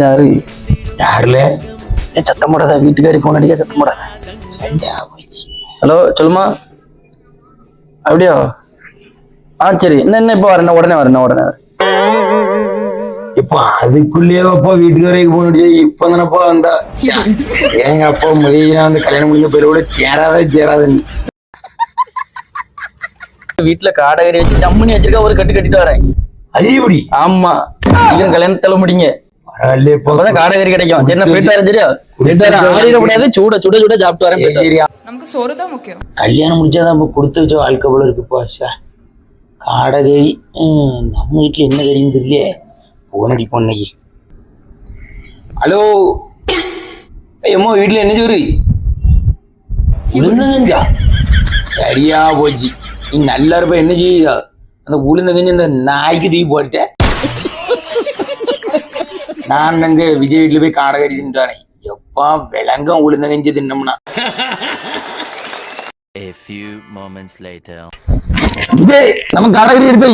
யாரு? யாருல? ஏன் சத்தம் போடாத வீட்டுக்காரி போன் அடிக்க சத்தம் போடாத. ஹலோ சொல்லுமா? அப்படியா? ஆ சரி. என்ன என்ன இப்போ வரேன் உடனே வரேன் உடனே வரேன் இப்போ அதுக்குள்ளேயே அப்பா வீட்டுக்கு வரைக்கும் போனுச்சு இப்ப தானப்பா வந்தா எங்க அப்பா முதல்ல வந்து கல்யாணம் முடிஞ்ச பேரோட கூட சேராத சேராதுன்னு. வீட்டுல காடகரி வச்சு சம்மனி வச்சிருக்கா ஒரு கட்டு கட்டிட்டு வரேன். அது எப்படி ஆமா. சீக்கிரம் கல்யாணத்துல முடிங்க. காடகரி கிடைக்கும். போயிட்டு வரேன் முடியாது. சூட சுட சுட சாப்பிட்டு வரேன் போயிட்டு வரேன். சரியா நமக்கு சோறு தான் முக்கியம். கல்யாணம் முடிச்சாதான் இப்போ கொடுத்து வச்ச வாழ்க்கை போல இருக்குப்பா சா காடகை ம், நம்ம வீட்டுல என்ன தெரியும் தெரியலையே. போனடி பொண்ணைக்கு ஹலோ. ஏம்மா வீட்டுல என்ன சோறு? உளுந்தங்கஞ்சா சரியா போச்சு. நீ நல்லா இருப்ப என்ன செய்யுதா அந்த உளுந்தங்கஞ்ச இந்த நாய்க்கு தூக்கி போட்ட நான் அங்க விஜய் வீட்டுல போய் காடகறி தின்றானே. எப்பா விளங்கம் உளுந்தங்கஞ்சி தின்னோம்னா. A few moments later. Vijay நம்ம காடகரி எடுத்து